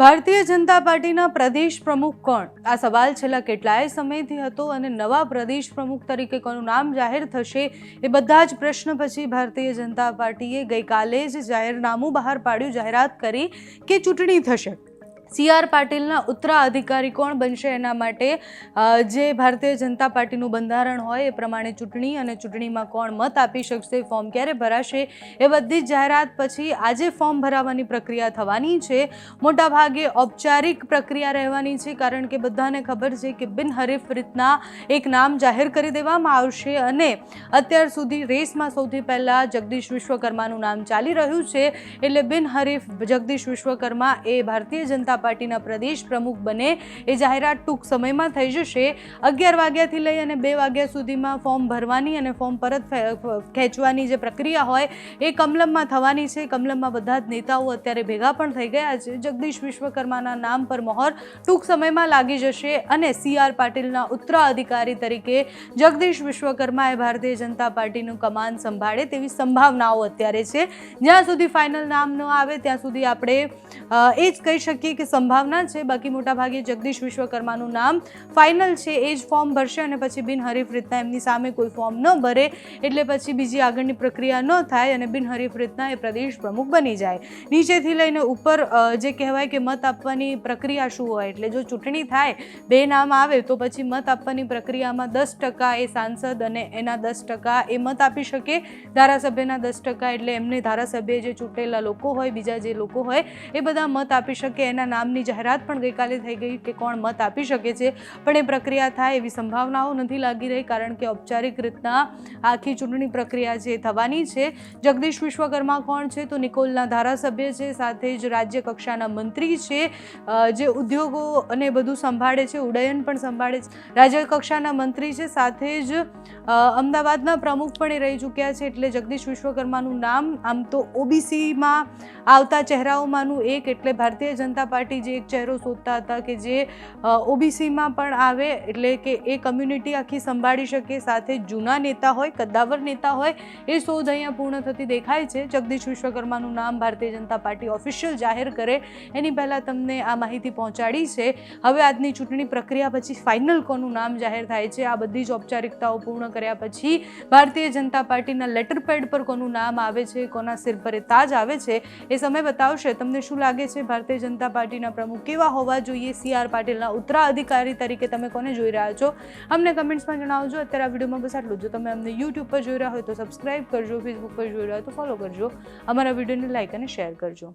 ભારતીય જનતા પાર્ટીના પ્રદેશ પ્રમુખ કોણ? આ સવાલ છેલ્લા કેટલાય સમયથી હતો અને નવા પ્રદેશ પ્રમુખ તરીકે કોનું નામ જાહેર થશે એ બધા જ પ્રશ્ન પછી ભારતીય જનતા પાર્ટીએ ગઈકાલે જ જાહેરનામું બહાર પાડ્યું, જાહેરાત કરી કે ચૂંટણી થશે. સી આર પાટીલના ઉત્તરાધિકારી કોણ બનશે એના માટે જે ભારતીય જનતા પાર્ટીનું બંધારણ હોય એ પ્રમાણે ચૂંટણી અને ચૂંટણીમાં કોણ મત આપી શકશે, ફોર્મ ક્યારે ભરાશે, એ બધી જાહેરાત પછી આજે ફોર્મ ભરાવાની પ્રક્રિયા થવાની છે. મોટાભાગે ઔપચારિક પ્રક્રિયા રહેવાની છે, કારણ કે બધાને ખબર છે કે બિનહરીફ રીતના એક નામ જાહેર કરી દેવામાં આવશે અને અત્યાર સુધી રેસમાં સૌથી પહેલાં જગદીશ વિશ્વકર્માનું નામ ચાલી રહ્યું છે, એટલે બિનહરીફ જગદીશ વિશ્વકર્મા એ ભારતીય જનતા પાર્ટીના પ્રદેશ પ્રમુખ બને એ જાહેરાત ટૂંક સમયમાં થઈ જશે. અગિયાર વાગ્યાથી લઈ અને બે વાગ્યા સુધીમાં ફોર્મ ભરવાની અને ફોર્મ પરત ખેંચવાની જે પ્રક્રિયા હોય એ કમલમમાં થવાની છે. કમલમમાં બધા જ નેતાઓ અત્યારે ભેગા પણ થઈ ગયા છે. જગદીશ વિશ્વકર્માના નામ પર મહોર ટૂંક સમયમાં લાગી જશે અને સી આર પાટીલના ઉત્તરાધિકારી તરીકે જગદીશ વિશ્વકર્મા એ ભારતીય જનતા પાર્ટીનું કમાન સંભાળે તેવી સંભાવનાઓ અત્યારે છે. જ્યાં સુધી ફાઇનલ નામ ન આવે, ત્યાં સુધી આપણે એ જ કહી શકીએ કે સંભાવના છે. બાકી મોટાભાગે જગદીશ વિશ્વકર્માનું નામ ફાઇનલ છે. એ જ ફોર્મ ભરશે અને પછી બિનહરીફ રીતના એમની સામે કોઈ ફોર્મ ન ભરે. એટલે પછી બીજી આગળની પ્રક્રિયા ન થાય અને બિનહરીફ રીતના એ પ્રદેશ પ્રમુખ બની જાય. નીચેથી લઈને ઉપર જે કહેવાય કે મત આપવાની પ્રક્રિયા શું હોય? એટલે જો ચૂંટણી થાય, બે નામ આવે, તો પછી મત આપવાની પ્રક્રિયામાં દસ ટકા એ સાંસદ અને એના દસ ટકા એ મત આપી શકે. ધારાસભ્યના દસ ટકા એટલે એમને ધારાસભ્ય જે ચૂંટેલા લોકો હોય, બીજા જે લોકો હોય, એ બધા મત આપી શકે. એના નામની જાહેરાત પણ ગઈકાલે થઈ ગઈ કે કોણ મત આપી શકે છે. પણ એ પ્રક્રિયા થાય એવી સંભાવનાઓ નથી લાગી રહી કારણ કે ઔપચારિક રીતના આખી ચૂંટણી પ્રક્રિયા જે થવાની છે. જગદીશ વિશ્વકર્મા કોણ છે? તો નિકોલના ધારાસભ્ય છે. સાથે જ રાજ્ય કક્ષાના મંત્રી છે. જે ઉદ્યોગો અને બધું સંભાળે છે. ઉડ્ડયન પણ સંભાળે છે. રાજ્ય કક્ષાના મંત્રી છે. સાથે જ અમદાવાદના પ્રમુખ પણ એ રહી ચૂક્યા છે એટલે જગદીશ વિશ્વકર્માનું નામ. આમ તો ઓબીસીમાં આવતા ચહેરાઓમાંનું એક એટલે ભારતીય જનતા પાર્ટી જે એક ચહેરો શોધતા હતા કે જે ઓબીસીમાં પણ આવે એટલે કે એ કમ્યુનિટી આખી સંભાળી શકે, સાથે જૂના નેતા હોય, કદ્દાવર નેતા હોય, એ શોધ અહીંયા પૂર્ણ થતી દેખાય છે. જગદીશ વિશ્વકર્માનું નામ ભારતીય જનતા પાર્ટી ઓફિશિયલ જાહેર કરે, એની પહેલાં તમને આ માહિતી પહોંચાડી છે. હવે આજની ચૂંટણી પ્રક્રિયા પછી ફાઇનલ કોનું નામ જાહેર થાય છે? આ બધી જ ઔપચારિકતાઓ પૂર્ણ કર્યા પછી ભારતીય જનતા પાર્ટીના લેટર પેડ પર કોનું નામ આવે છે, કોના સિર પર તાજ આવે છે, એ સમય બતાવશે. તમને શું લાગે છે? ભારતીય જનતા પાર્ટીના પ્રમુખ કેવા હોવા જોઈએ? સી આર પાટીલના ઉત્તરાધિકારી તરીકે તમે કોને જોઈ રહ્યા છો? અમને કમેન્ટ્સમાં જણાવજો. અત્યારે આ વિડીયોમાં બસ આટલું જો. તમે અમને યુટ્યુબ પર જોઈ રહ્યા હોય તો સબસ્ક્રાઇબ કરજો ફેસબુક પર જોઈ રહ્યા હોય તો ફોલો કરજો. અમારા વિડીયોને લાઇક અને શેર કરજો.